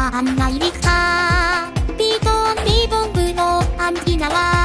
は案内ビクタービートンビボンブのアンティナは